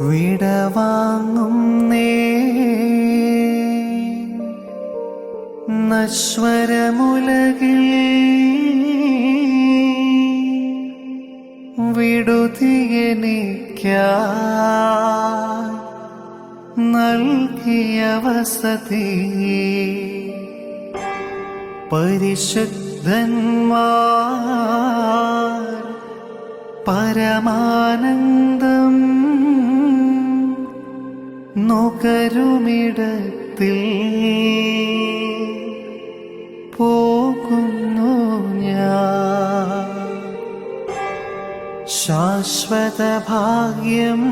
വിടവാങ്ങും നേ. നശ്വരമുലകിൽ വിടുതിയെനിക്ക നൽകിയ വസതി. പരമാനന്ദം നുകരുമിടത്തിൽ പോകുന്നു ഞാൻ. ശാശ്വത ഭാഗ്യം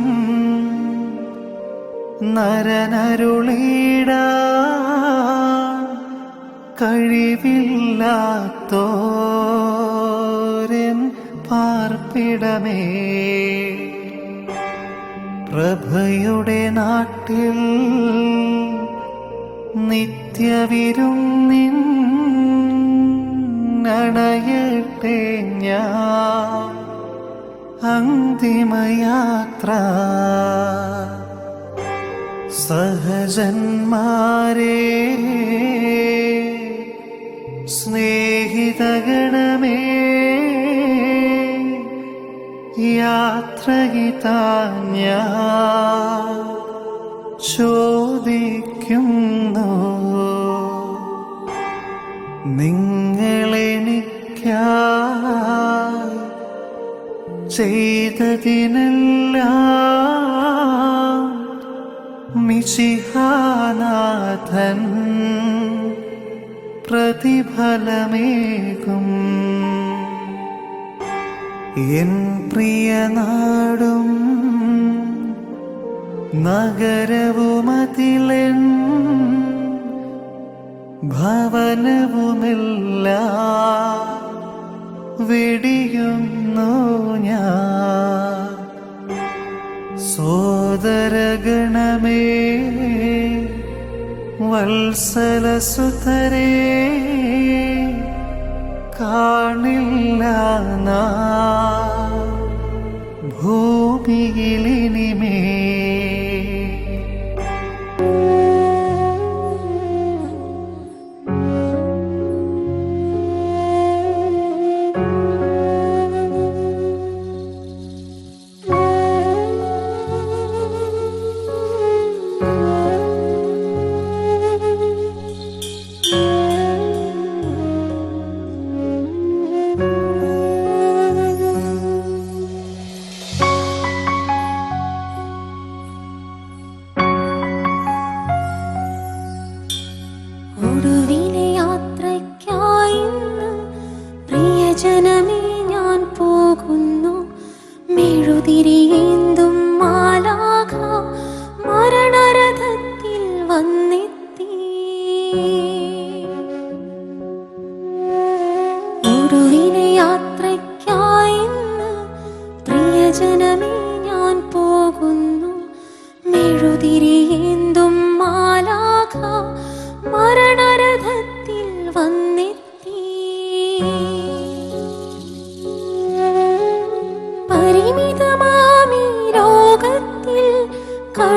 നരനരുളീട കഴിവില്ലാത്തോരൻ പാർപ്പിടമേ. പ്രഭയുടെ നാട്ടിൽ നിത്യവിരുന്നിൻ അണയട്ടെ ഞാൻ അന്തിമയാത്ര. സഹജന്മാരെ സ്നേഹിതഗണമേ യാത്രയിതാഞ്ഞ ചോദിക്കുന്നു. നിങ്ങളെനിക്കായി ചെയ്തതിനെല്ലാം മിശിഹാനാഥൻ പ്രതിഫലമേകും. എൻ പ്രിയ നാടും നഗരവുമതിലെൻ ഭവനവുമില്ല വെടിയുന്നു ഞാൻ. സോദരഗണമേ വത്സലസുതരേ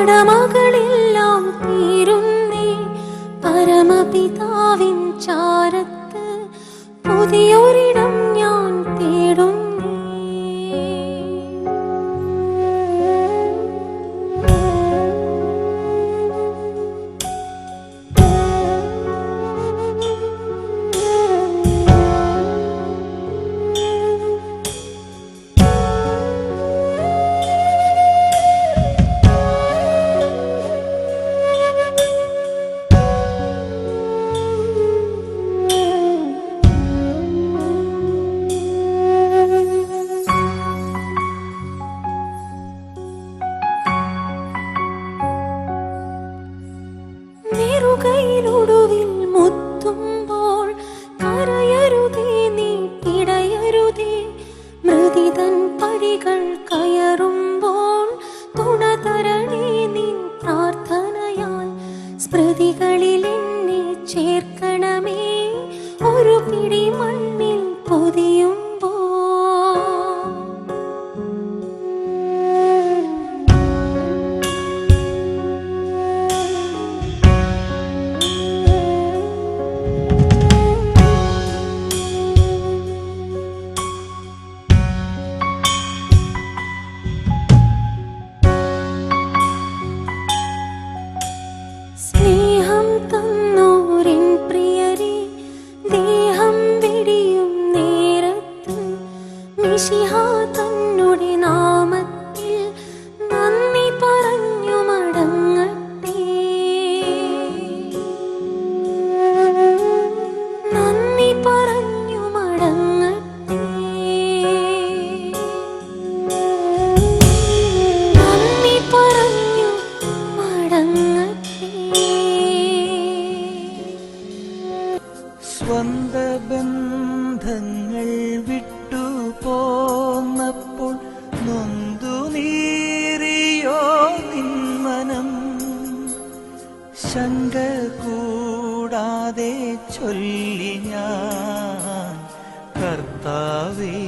കടമകളെല്ലാം തീരുന്നേ. പരമപിതാവിൻ ചാരത്ത് പുതിയൊരിടം പൊതിയുമ്പോൾ നൊന്തു നീറിയോ നിന്മനം. ശങ്ക കൂടാതെ ചൊല്ലി ഞാൻ. കർത്താവേ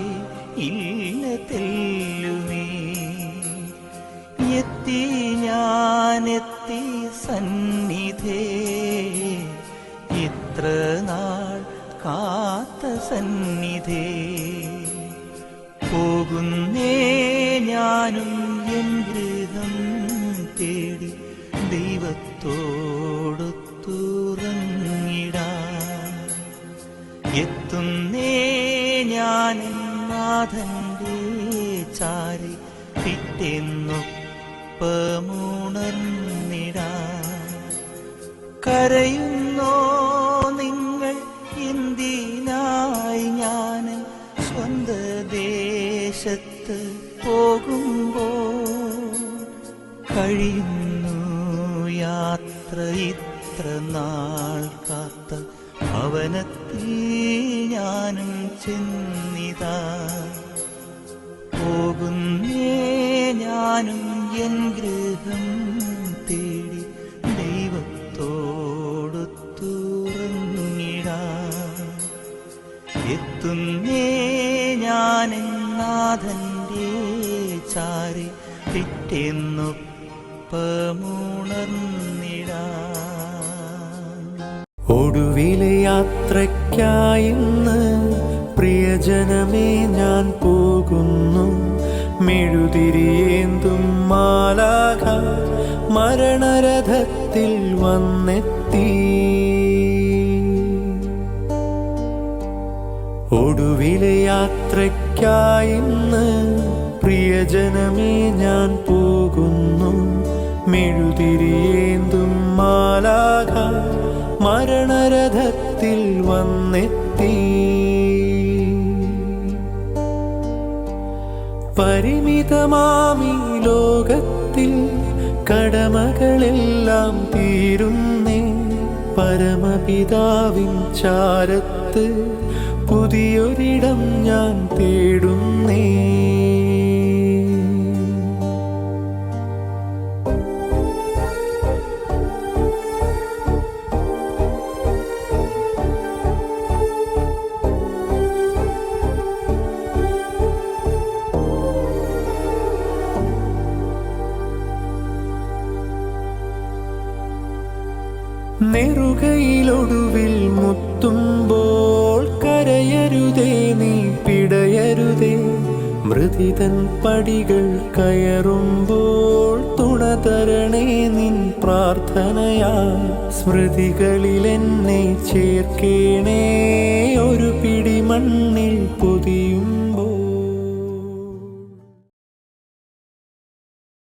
ഇല്ല തെല്ലുമേ എത്തി ഞാനെത്തി സന്നിധേ. ഇത്ര നാൾ കാത്ത സന്നിധേ. പോകുന്നേ ഞാനും എൻ ഗൃഹം തേടി ദൈവത്തോടൊത്തുറങ്ങിടാ എത്തുന്നേ ഞാൻ നാഥന്റെ ചാരി പിറ്റെന്നൊപ്പമുണർന്നിടാ. കരയുന്നോ ദേശത്ത് പോകുമ്പോൾ കഴിയുന്നു യാത്ര ഇത്ര നാൾ കാത്ത ഭവനത്തിൽ ഞാനും ചെന്നിതാ. പോകുന്നേ ഞാനും എൻ ഗൃഹം തേടി ദൈവത്തോടു ദൈവത്തോടൊത്തുറങ്ങിടാ എത്തുന്നേ ഞാൻ നാഥന്റെ ചാരി പിറ്റെന്നൊപ്പമുണർന്നിടാ ഒടുവിലെ യാത്രയ്ക്കായിന്ന് പ്രിയജനമേ ഞാൻ പോകുന്നു. മെഴുതിരിയേന്തും മാലാഖ മരണരഥത്തിൽ വന്നെത്തി. ഒടുവിലെ യാത്രയ്ക്കായിന്ന് പ്രിയജനമേ ഞാൻ പോകുന്നു. മെഴുതിരിയേന്തും മാലാഖ മരണരഥത്തിൽ വന്നെത്തി. പരിമിതമാമി ലോകത്തിൽ കടമകളെല്ലാം തീരുന്നേ. പരമപിതാവിൻ ചാരത്ത് പുതിയൊരിടം ഞാൻ തേടുന്നേ. നെറുകയിലൊടുവിൽ മുത്തുമ്പോൾ കരയരുതേ നീ പിടയരുതേ. മൃതിതൻ പടികൾ കയറുമ്പോൾ തുണതരണേ നിൻ പ്രാർത്ഥനയാ സ്മൃതികളിൽ എന്നെ ചേർക്കേണേ